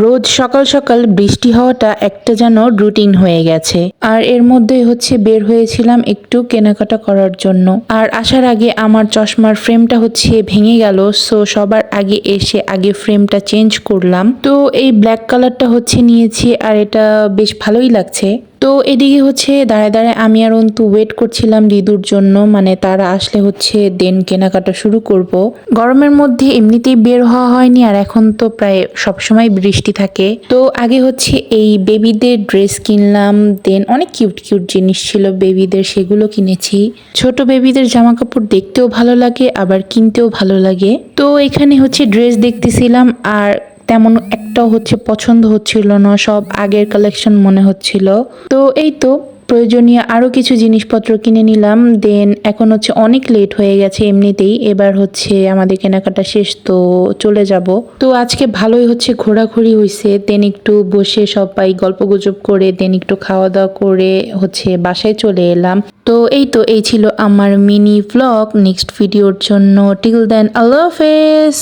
রোজ সকাল সকাল বৃষ্টি হওয়াটা একটা যেন রুটিন হয়ে গেছে। আর এর মধ্যে হচ্ছে বের হয়েছিলাম একটু কেনাকাটা করার জন্য। আর আসার আগে আমার চশমার ফ্রেমটা হচ্ছে ভেঙে গেল সো সবার আগে এসে আগে ফ্রেমটা চেঞ্জ করলাম। তো এই ব্ল্যাক কালারটা হচ্ছে নিয়েছি, আর এটা বেশ ভালোই লাগছে। তো এদিকে হচ্ছে দাঁড়ায় দাঁড়ায় আমি আর অন্তু ওয়েট করছিলাম দিদুর জন্য মানে তারা আসলে হচ্ছে দেন কেনাকাটা শুরু করব। গরমের মধ্যে এমনিতেই বের হওয়া হয়নি আর এখন তো প্রায় সবসময় বৃষ্টি থাকে। তো আগে হচ্ছে এই বেবিদের ড্রেস কিনলাম দেন অনেক কিউট কিউট জিনিস ছিল বেবিদের সেগুলো কিনেছি। ছোট বেবিদের জামা কাপড় দেখতেও ভালো লাগে, আবার কিনতেও ভালো লাগে। তো এখানে হচ্ছে ড্রেস দেখতেছিলাম আর তেমন একটাও হচ্ছে পছন্দ হচ্ছিল না, সব আগের কালেকশন মনে হচ্ছিল। তো এই তো প্রয়োজনীয় আরও কিছু জিনিসপত্র কিনে নিলাম দেন এখন হচ্ছে অনেক লেট হয়ে গেছে এমনিতেই, এবার হচ্ছে আমাদের কেনাকাটা শেষ তো চলে যাব। তো আজকে ভালোই হচ্ছে ঘোরাঘুরি হয়েছে দেন একটু বসে সবাই গল্প গুজব করে দেন একটু খাওয়া দাওয়া করে হচ্ছে বাসায় চলে এলাম। তো এই তো, এই ছিল আমার মিনি ভ্লগ নেক্সট ভিডিওর জন্য। টিল দেন আল্লাহ হাফেজ